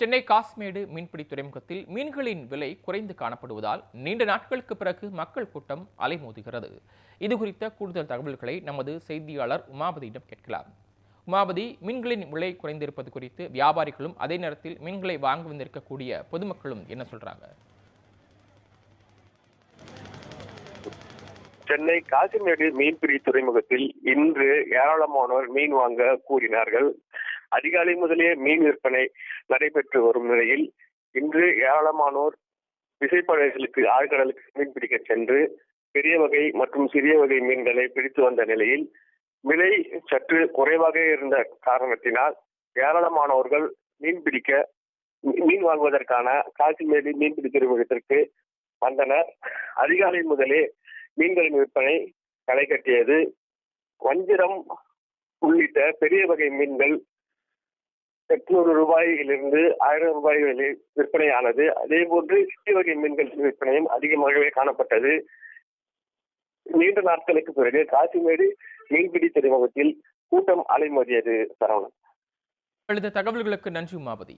சென்னை காஸ்மேடு மீன்பிடி துறைமுகத்தில் மீன்களின் விலை குறைந்து காணப்படுவதால் நீண்ட நாட்களுக்கு பிறகு மக்கள் கூட்டம் அலைமோதுகிறது. இது குறித்த கூடுதல் தகவல்களை நமது செய்தியாளர் உமாபதியிடம் கேட்கலாம். உமாபதி மீன்களின் விலை குறைந்திருப்பது குறித்து வியாபாரிகளும் அதே நேரத்தில் மீன்களை வாங்க வந்திருக்கக்கூடிய பொதுமக்களும் என்ன சொல்றாங்க? சென்னை காசிமேடு மீன்பிடி துறைமுகத்தில் இன்று ஏராளமானோர் மீன் வாங்க கூறினார்கள். அதிகாலை முதலே மீன் விற்பனை நடைபெற்று வரும் நிலையில் இன்று ஏராளமானோர் விசைப்படகுகளுக்கு ஆழ்கடலுக்கு மீன் பிடிக்க சென்று பெரிய வகை மற்றும் சிறிய வகை மீன்களை பிடித்து வந்த நிலையில் விலை சற்று குறைவாக இருந்த காரணத்தினால் ஏராளமானவர்கள் மீன் பிடிக்க மீன் வாங்குவதற்கான காசிமேடு மீன்பிடி துறைமுகத்திற்கு வந்தனர். அதிகாலை முதலே மீன்களின் விற்பனை களை கட்டியது வஞ்சிரம் உள்ளிட்ட பெரிய வகை மீன்கள் எட்நூறு ரூபாயிலிருந்து ஆயிரம் ரூபாய் விலை விற்பனையானது. அதே போன்று சிறிய வகை மீன்களின் விற்பனையும் அதிகமாகவே காணப்பட்டது. நீண்ட நாட்களுக்கு பிறகு காசிமேடு மீன்பிடி துறைமுகத்தில் கூட்டம் அலைமோதியது சரவணன். எழுத தகவல்களுக்கு நன்றி உமாபதி.